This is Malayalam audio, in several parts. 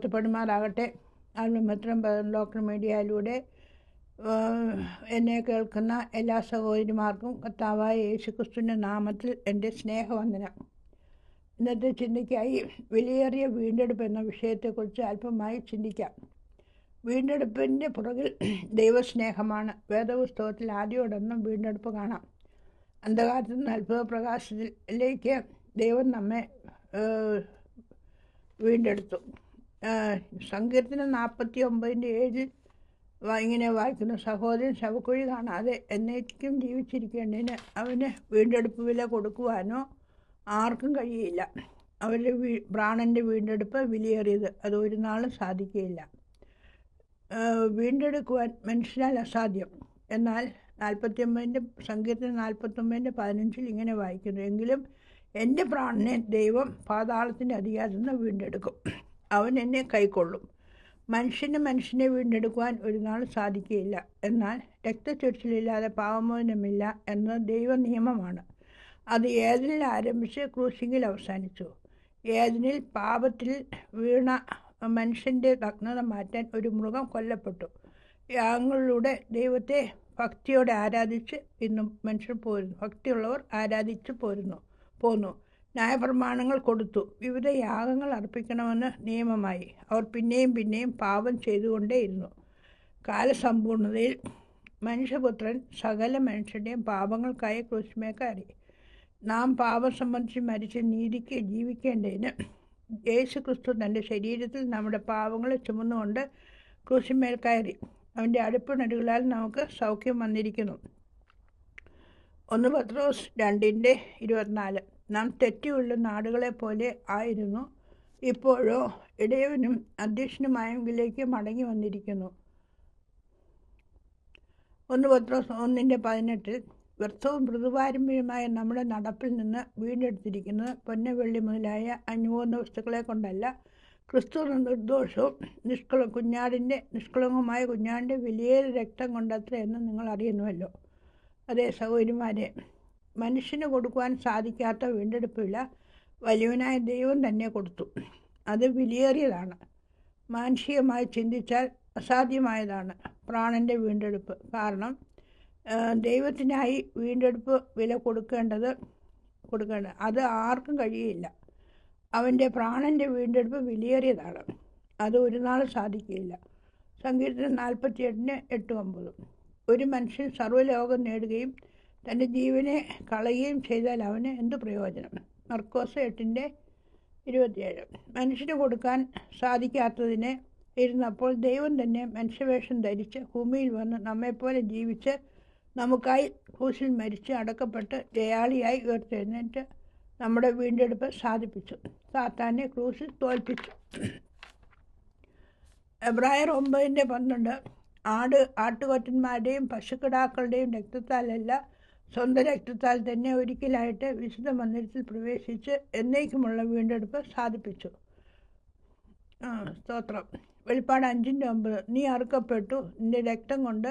മഹത്വപ്പെടുമാറാകട്ടെ ആത്മഭദ്രം ലോക്കൽ മീഡിയയിലൂടെ എന്നെ കേൾക്കുന്ന എല്ലാ സഹോദരിമാർക്കും കർത്താവായ യേശുക്രിസ്തുവിന്റെ നാമത്തിൽ എന്റെ സ്നേഹവന്ദനം. ഇന്നത്തെ ചിന്തയ്ക്കായി വിലയേറിയ വീണ്ടെടുപ്പ് എന്ന വിഷയത്തെക്കുറിച്ച് അല്പമായി ചിന്തിക്കാം. വീണ്ടെടുപ്പിന്റെ പുറകിൽ ദൈവസ്നേഹമാണ്. വേദപുസ്തകത്തിൽ ആദ്യോടൊന്നും വീണ്ടെടുപ്പ് കാണാം. അന്ധകാരത്തിൽ നിന്ന് അത്ഭുത പ്രകാശത്തിലേക്ക് ദൈവം നമ്മെ വീണ്ടെടുത്തു. സങ്കീർത്തനം നാൽപ്പത്തി ഒമ്പതിന്റെ ഏഴിൽ ഇങ്ങനെ വായിക്കുന്നു സഹോദരൻ ശവക്കുഴി കാണാതെ എന്നേക്കും ജീവിച്ചിരിക്കേണ്ടതിന് അവന് വീണ്ടെടുപ്പ് വില കൊടുക്കുവാനോ ആർക്കും കഴിയില്ല. അവരുടെ വീ പ്രാണന്റെ വീണ്ടെടുപ്പ് വിലയേറിയത് അത് ഒരു നാളും സാധിക്കുകയില്ല. വീണ്ടെടുക്കുവാൻ മനുഷ്യനാൽ അസാധ്യം. എന്നാൽ നാൽപ്പത്തി ഒമ്പതിന്റെ സങ്കീർത്തനം നാൽപ്പത്തൊമ്പതിന്റെ പതിനഞ്ചിൽ ഇങ്ങനെ വായിക്കുന്നു. എങ്കിലും എന്റെ പ്രാണനെ ദൈവം പാതാളത്തിന്റെ അധികാരത്തിൽ നിന്ന് വീണ്ടെടുക്കും. അവൻ എന്നെ കൈക്കൊള്ളും. മനുഷ്യന് മനുഷ്യനെ വീണ്ടെടുക്കുവാൻ ഒരു നാൾ സാധിക്കുകയില്ല. എന്നാൽ രക്തച്ചൊരിച്ചിലില്ലാതെ പാവമോചനമില്ല എന്ന ദൈവ നിയമമാണ് അത് ഏതിനിൽ ആരംഭിച്ച് ക്രൂശിങ്ങിൽ അവസാനിച്ചു. ഏതിനിൽ പാപത്തിൽ വീണ മനുഷ്യന്റെ നഗ്നത മാറ്റാൻ ഒരു മൃഗം കൊല്ലപ്പെട്ടു. യാഗങ്ങളിലൂടെ ദൈവത്തെ ഭക്തിയോടെ ആരാധിച്ച് ഇന്നും മനുഷ്യർ പോരുന്നു. ഭക്തിയുള്ളവർ ആരാധിച്ച് പോരുന്നു. പോന്നു. ന്യായപ്രമാണങ്ങൾ കൊടുത്തു. വിവിധ യാഗങ്ങൾ അർപ്പിക്കണമെന്ന് നിയമമായി. അവർ പിന്നെയും പിന്നെയും പാപം ചെയ്തുകൊണ്ടേയിരുന്നു. കാലസമ്പൂർണതയിൽ മനുഷ്യപുത്രൻ സകല മനുഷ്യരുടെയും പാപങ്ങൾക്കായി ക്രൂശിമേ കയറി നാം പാപം സംബന്ധിച്ച് മരിച്ച നീതിക്ക് ജീവിക്കേണ്ടതിന് യേശു ക്രിസ്തു തന്റെ ശരീരത്തിൽ നമ്മുടെ പാപങ്ങളെ ചുമന്നുകൊണ്ട് ക്രൂശിമേൽ കയറി അവന്റെ അടുപ്പിണരുകളാൽ നമുക്ക് സൗഖ്യം വന്നിരിക്കുന്നു. ഒന്ന് പത്രോസ് രണ്ടിന്റെ ഇരുപത്തിനാല്. നാം തെറ്റിയുള്ള നാടുകളെ പോലെ ആയിരുന്നു. ഇപ്പോഴോ ഇടയവനും അധ്യക്ഷനുമായെങ്കിലേക്ക് മടങ്ങി വന്നിരിക്കുന്നു. ഒന്ന് പത്രോസ് ഒന്നിന്റെ പതിനെട്ടിൽ വ്യർത്ഥവും മൃദുപാരമ്പര്യമായ നമ്മുടെ നടപ്പിൽ നിന്ന് വീണ്ടെടുത്തിരിക്കുന്നത് പൊന്നവെള്ളി മുതലായ അനുബോധ വസ്തുക്കളെ കൊണ്ടല്ല ക്രിസ്തു നിർദോഷവും നിഷ്കള കുഞ്ഞാടിന്റെ നിഷ്കളങ്കമായ കുഞ്ഞാടിന്റെ വിലയേറെ രക്തം കൊണ്ടത്ര എന്ന് നിങ്ങൾ അറിയുന്നുവല്ലോ. അതേ സഹോദരിമാരെ മനുഷ്യന് കൊടുക്കുവാൻ സാധിക്കാത്ത വീണ്ടെടുപ്പില്ല വലിയവനായ ദൈവം തന്നെ കൊടുത്തു. അത് വിലയേറിയതാണ്. മാനുഷികമായി ചിന്തിച്ചാൽ അസാധ്യമായതാണ് പ്രാണന്റെ വീണ്ടെടുപ്പ്. കാരണം ദൈവത്തിനായി വീണ്ടെടുപ്പ് വില കൊടുക്കേണ്ടത് കൊടുക്കേണ്ടത് അത് ആർക്കും കഴിയില്ല. അവന്റെ പ്രാണന്റെ വീണ്ടെടുപ്പ് വിലയേറിയതാണ്. അത് ഒരു നാൾ സാധിക്കുകയില്ല. സങ്കീർത്തനം നാൽപ്പത്തിയെട്ടിന് എട്ട് ഒമ്പത്. ഒരു മനുഷ്യൻ സർവലോകം നേടുകയും തന്റെ ജീവനെ കളയുകയും ചെയ്താൽ അവന് എന്ത് പ്രയോജനം? മർക്കോസ് എട്ടിന്റെ ഇരുപത്തിയേഴ്. മനുഷ്യന് കൊടുക്കാൻ സാധിക്കാത്തതിനെ ഇരുന്നപ്പോൾ ദൈവം തന്നെ മനുഷ്യവേഷം ധരിച്ച് ഭൂമിയിൽ വന്ന് നമ്മെപ്പോലെ ജീവിച്ച് നമുക്കായി ക്രൂശിൽ മരിച്ച് അടക്കപ്പെട്ട് ജയാളിയായി ഉയർത്തെഴുന്നേറ്റ് നമ്മുടെ വീണ്ടെടുപ്പ് സാധിപ്പിച്ചു. സാത്താനെ ക്രൂശിൽ തോൽപ്പിച്ചു. എബ്രായർ ഒമ്പതിന്റെ പന്ത്രണ്ട്. ആട് ആട്ടുകൊറ്റന്മാരുടെയും പശുക്കിടാക്കളുടെയും രക്തത്താലല്ല സ്വന്തം രക്തത്താൽ തന്നെ ഒരിക്കലായിട്ട് വിശുദ്ധ മന്ദിരത്തിൽ പ്രവേശിച്ച് എന്നേക്കുമുള്ള വീണ്ടെടുപ്പ് സാധിപ്പിച്ചു. സ്തോത്രം. വെളിപ്പാട് അഞ്ചിന്റെ ഒമ്പത് നീ അറുക്കപ്പെട്ടു. നിന്റെ രക്തം കൊണ്ട്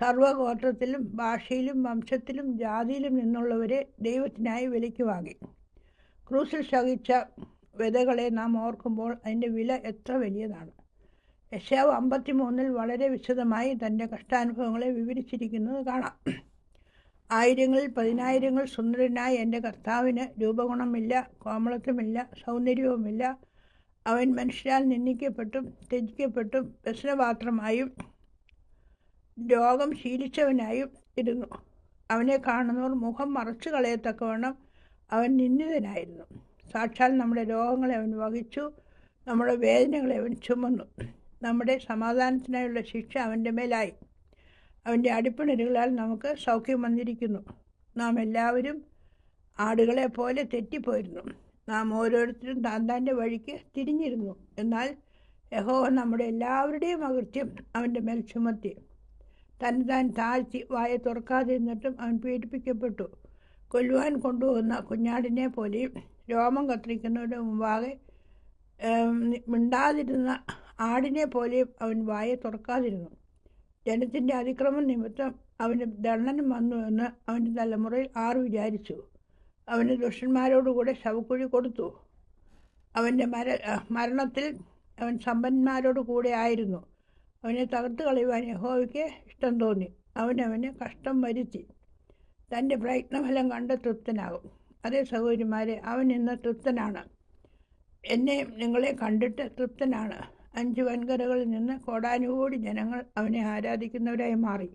സർവഗോത്രത്തിലും ഭാഷയിലും വംശത്തിലും ജാതിയിലും നിന്നുള്ളവരെ ദൈവത്തിനായി വിലയ്ക്ക് വാങ്ങി. ക്രൂസിൽ ശകിച്ച വിതകളെ നാം ഓർക്കുമ്പോൾ അതിന്റെ വില എത്ര വലിയതാണ്. യശാവ് അമ്പത്തി മൂന്നിൽ വളരെ വിശദമായി തന്റെ കഷ്ടാനുഭവങ്ങളെ വിവരിച്ചിരിക്കുന്നത് കാണാം. ആയിരങ്ങളിൽ പതിനായിരങ്ങൾ സുന്ദരനായ എന്റെ കർത്താവിന് രൂപഗുണമില്ല കോമളത്വമില്ല സൗന്ദര്യവുമില്ല. അവൻ മനുഷ്യരാൽ നിന്ദിക്കപ്പെട്ടും ത്യജിക്കപ്പെട്ടും വ്യസനപാത്രമായും രോഗം ശീലിച്ചവനായും ഇരുന്നു. അവനെ കാണുന്നവർ മുഖം മറച്ചു കളയത്തക്കവണ്ണം അവൻ നിന്ദിതനായിരുന്നു. സാക്ഷാൽ നമ്മുടെ രോഗങ്ങളെ അവൻ വഹിച്ചു നമ്മുടെ വേദനകളെ അവൻ ചുമന്നു. നമ്മുടെ സമാധാനത്തിനായുള്ള ശിക്ഷ അവന്റെ മേലായി. അവന്റെ അടിപ്പിണരുകളാൽ നമുക്ക് സൗഖ്യം വന്നിരിക്കുന്നു. നാം എല്ലാവരും ആടുകളെ പോലെ തെറ്റിപ്പോയിരുന്നു. നാം ഓരോരുത്തരും താൻ താന്റെ വഴിക്ക് തിരിഞ്ഞിരുന്നു. എന്നാൽ യഹോവ നമ്മുടെ എല്ലാവരുടെയും അകൃത്യം അവന്റെ മേൽ ചുമത്തി. തന്നെ താൻ താഴ്ത്തി വായ തുറക്കാതിരുന്നിട്ടും അവൻ പീഡിപ്പിക്കപ്പെട്ടു. കൊല്ലുവാൻ കൊണ്ടുപോകുന്ന കുഞ്ഞാടിനെ പോലെയും രോമം കത്തിരിക്കുന്നവരുടെ മുമ്പാകെ മിണ്ടാതിരുന്ന ആടിനെ പോലെയും അവൻ വായ തുറക്കാതിരുന്നു. ജനത്തിന്റെ അതിക്രമം നിമിത്തം അവന് ദണ്ണനം വന്നു എന്ന് അവന്റെ തലമുറയിൽ ആർ വിചാരിച്ചു. അവന് ദുഷ്ടന്മാരോടുകൂടെ ശവക്കുഴി കൊടുത്തു. അവന്റെ മര മരണത്തിൽ അവൻ സമ്പന്നന്മാരോട് കൂടെ ആയിരുന്നു. അവനെ തകർത്ത് കളയുവാൻ യഹോവയ്ക്ക് ഇഷ്ടം തോന്നി. അവനവന് കഷ്ടം വരുത്തി. തന്റെ പ്രയത്നഫലം കണ്ട് തൃപ്തനാകും. അതേ സഹോദരിമാരെ അവൻ ഇന്ന് തൃപ്തനാണ്. എന്നെ നിങ്ങളെ കണ്ടിട്ട് തൃപ്തനാണ്. അഞ്ച് വൻകരകളിൽ നിന്ന് കോടാനുകോടി ജനങ്ങൾ അവനെ ആരാധിക്കുന്നവരായി മാറി.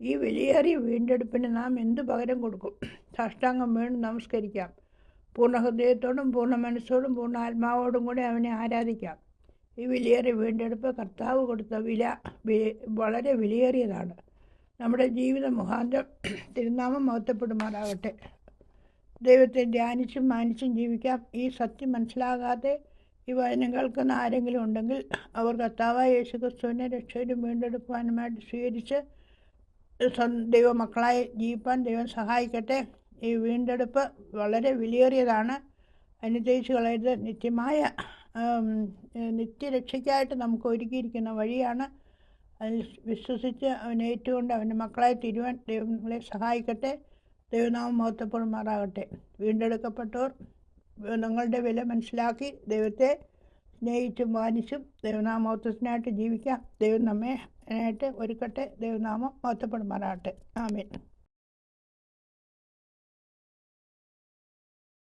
ഈ വിലയേറിയ വീണ്ടെടുപ്പിന് നാം എന്ത് പകരം കൊടുക്കും? സാഷ്ടാംഗം വീണ്ടും നമസ്കരിക്കാം. പൂർണ ഹൃദയത്തോടും പൂർണ മനസ്സോടും പൂർണ ആത്മാവോടും കൂടി അവനെ ആരാധിക്കാം. ഈ വിലയേറിയ വീണ്ടെടുപ്പ് കർത്താവ് കൊടുത്ത വില വളരെ വിലയേറിയതാണ്. നമ്മുടെ ജീവിത മുഖാന്തരം തിരുനാമം മഹത്വപ്പെടുമാറാകട്ടെ. ദൈവത്തെ ധ്യാനിച്ചും മാനിച്ചും ജീവിക്കാം. ഈ സത്യം മനസ്സിലാകാതെ ഈ വചനം കേൾക്കുന്ന ആരെങ്കിലും ഉണ്ടെങ്കിൽ അവർ കർത്താവായ യേശു ക്രിസ്തുവിനെ രക്ഷയിലും വീണ്ടെടുക്കുവാനുമായിട്ട് സ്വീകരിച്ച് ദൈവമക്കളായി ജീവിപ്പാൻ ദൈവം സഹായിക്കട്ടെ. ഈ വീണ്ടെടുപ്പ് വളരെ വിലയേറിയതാണ്. അനുഗ്രഹിച്ച് കളയരുത്. നിത്യമായ നിത്യരക്ഷയ്ക്കായിട്ട് നമുക്ക് ഒരുക്കിയിരിക്കുന്ന വഴിയാണ് അതിൽ വിശ്വസിച്ച് അവനേറ്റുകൊണ്ട് അവന്റെ മക്കളായി തീരുവാൻ ദൈവങ്ങളെ സഹായിക്കട്ടെ. ദൈവനാമം മഹത്വപ്പെടുമാറാകട്ടെ. വീണ്ടെടുക്കപ്പെട്ടവർ നിങ്ങളുടെ വില മനസ്സിലാക്കി ദൈവത്തെ സ്നേഹിച്ചും മാനിച്ചും ദൈവനാമോത്വത്തിനായിട്ട് ജീവിക്കാം. ദൈവം നമ്മെ ായിട്ട് ഒരുക്കട്ടെ. ദൈവനാമം മഹത്വപ്പെടുമാറാകട്ടെ ആമേൻ.